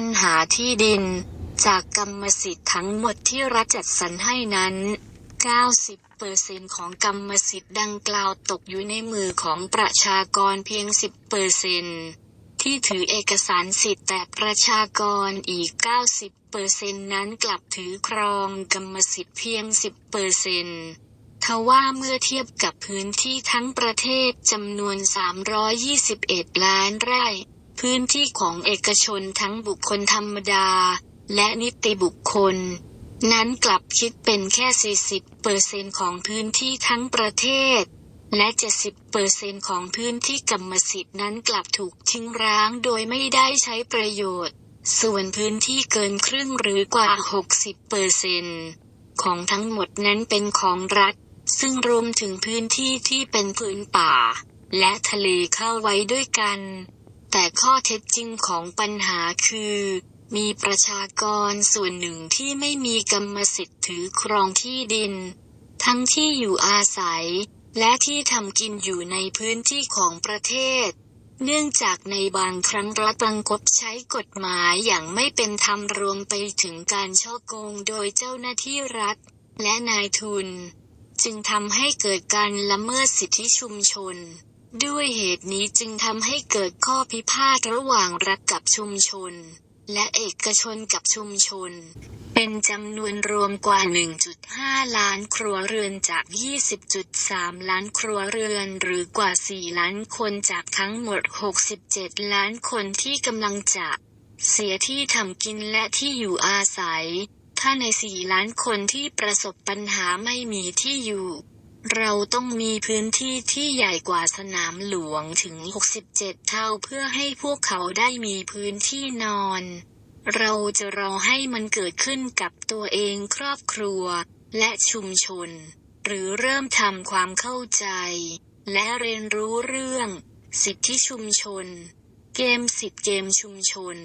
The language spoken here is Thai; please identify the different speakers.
Speaker 1: ปัญหาที่ดิน จากกรรมสิทธิ์ทั้งหมดที่รัฐจัดสรรให้นั้น 90%ของกรรมสิทธิ์ดังกล่าวตกอยู่ในมือของประชากรเพียง 10%ที่ถือเอกสารสิทธิ์แต่ประชากรอีก 90%นั้นกลับถือครองกรรมสิทธิ์เพียง 10%ทว่าเมื่อเทียบกับพื้นที่ทั้งประเทศจำนวน 321 ล้านไร่ พื้นที่ของเอกชนทั้งบุคคลธรรมดา และนิติบุคคล นั้นกลับคิดเป็นแค่ 40%ของพื้นที่ทั้งประเทศ และ 70%ของพื้นที่กรรมสิทธิ์นั้นกลับถูกทิ้งร้างโดยไม่ได้ใช้ประโยชน์ ส่วนพื้นที่เกินครึ่งหรือกว่า 60%ของทั้งหมดนั้นเป็นของรัฐ ซึ่งรวมถึงพื้นที่ที่เป็นพื้นป่า และทะเลเข้าไว้ด้วยกัน แต่ข้อเท็จจริงของปัญหาคือ มีประชากรส่วนหนึ่งที่ไม่มีกรรมสิทธิ์ถือครองที่ดิน ทั้งที่อยู่อาศัย และที่ทำกินอยู่ในพื้นที่ของประเทศ เนื่องจากในบางครั้งรัฐบังคับใช้กฎหมายอย่างไม่เป็นธรรมรวมไปถึงการช่อโกงโดยเจ้าหน้าที่รัฐ และนายทุน จึงทำให้เกิดการละเมิดสิทธิชุมชน ด้วยเหตุนี้จึงทำให้เกิดข้อพิพาทระหว่างรัฐกับชุมชน และเอกชนกับชุมชน เป็นจำนวนรวมกว่า 1.5 ล้านครัวเรือนจาก 20.3 ล้านครัวเรือนหรือกว่า 4 ล้านคนจากทั้งหมด 67 ล้านคนที่กำลังจะเสียที่ทำกินและที่อยู่อาศัย ถ้าใน 4 ล้านคนที่ประสบปัญหาไม่มีที่อยู่ เราต้องมีพื้นที่ที่ใหญ่กว่าสนามหลวงถึง 67 เท่าเพื่อให้พวกเขาได้มีพื้นที่นอน เราจะรอให้มันเกิดขึ้นกับตัวเองครอบครัว และชุมชน หรือเริ่มทำความเข้าใจ และเรียนรู้เรื่อง สิทธิชุมชน เกมสิทธิเกมชุมชน